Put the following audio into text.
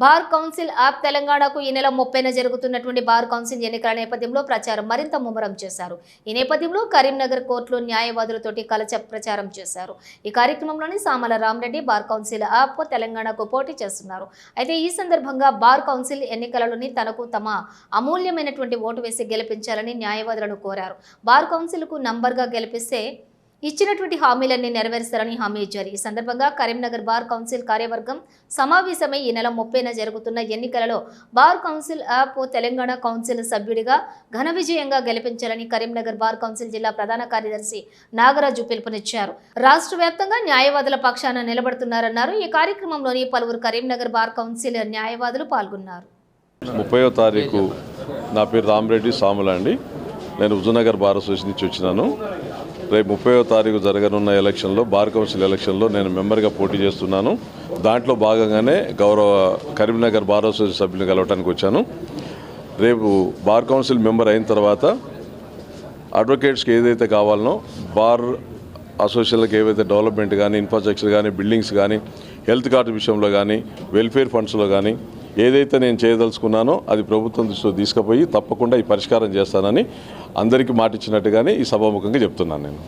Bar council of తెలంగాణకు ఈ నెల ముప్పైన జరుగుతున్నటువంటి బార్ కౌన్సిల్ ఎన్నికల నేపథ్యంలో ప్రచారం మరింత ముమ్మరం చేశారు. ఈ నేపథ్యంలో కరీంనగర్ కోర్టులో న్యాయవాదులతోటి కలచ ప్రచారం చేశారు. ఈ కార్యక్రమంలోని Samala Ramareddy bar council of తెలంగాణకు పోటీ చేస్తున్నారు. అయితే ఈ సందర్భంగా బార్ కౌన్సిల్ ఎన్నికలలోని తనకు తమ అమూల్యమైనటువంటి ఓటు వేసి గెలిపించాలని న్యాయవాదులను కోరారు. బార్ కౌన్సిల్కు నంబర్గా గెలిపిస్తే ఇచ్చినటువంటి హామీలన్నీ నెరవేరుస్తారని హామీ ఇచ్చారు. ఈ సందర్భంగా కరీంనగర్ బార్ కౌన్సిల్ కార్యవర్గం సమావేశమై ఈ నెల ముప్పైన జరుగుతున్న ఎన్నికలలో bar council of Telangana council సభ్యుడిగా ఘన విజయంగా గెలిపించాలని కరీంనగర్ బార్ కౌన్సిల్ జిల్లా ప్రధాన కార్యదర్శి నాగరాజు పిలుపునిచ్చారు. రాష్ట్ర వ్యాప్తంగా న్యాయవాదుల పక్షాన నిలబడుతున్నారన్నారు. ఈ కార్యక్రమంలోని పలువురు కరీంనగర్ బార్ కౌన్సిల్ న్యాయవాదులు పాల్గొన్నారు. ముప్పయో తారీఖు నా పేరు రామరెడ్డి సాముల అండి నేను హుజూర్నగర్ బార్ అసోసియేషన్ నుంచి వచ్చినాను. రేపు ముప్పయో తారీఖు జరగనున్న ఎలక్షన్లో బార్ కౌన్సిల్ ఎలక్షన్లో నేను మెంబర్గా పోటీ చేస్తున్నాను. దాంట్లో భాగంగానే గౌరవ కరీంనగర్ బార్ అసోసియేషన్ సభ్యులను కలవటానికి వచ్చాను. రేపు బార్ కౌన్సిల్ మెంబర్ అయిన తర్వాత అడ్వకేట్స్కి ఏదైతే కావాలనో బార్ అసోసియేషన్లకు ఏవైతే డెవలప్మెంట్ కానీ ఇన్ఫ్రాస్ట్రక్చర్ కానీ బిల్డింగ్స్ కానీ హెల్త్ కార్డు విషయంలో కానీ వెల్ఫేర్ ఫండ్స్లో కానీ ఏదైతే నేను చేయదలుచుకున్నానో అది ప్రభుత్వం దృష్టిలో తీసుకుపోయి తప్పకుండా ఈ పరిష్కారం చేస్తానని అందరికీ మాటిచ్చినట్టుగానే ఈ సభాముఖంగా చెప్తున్నాను నేను.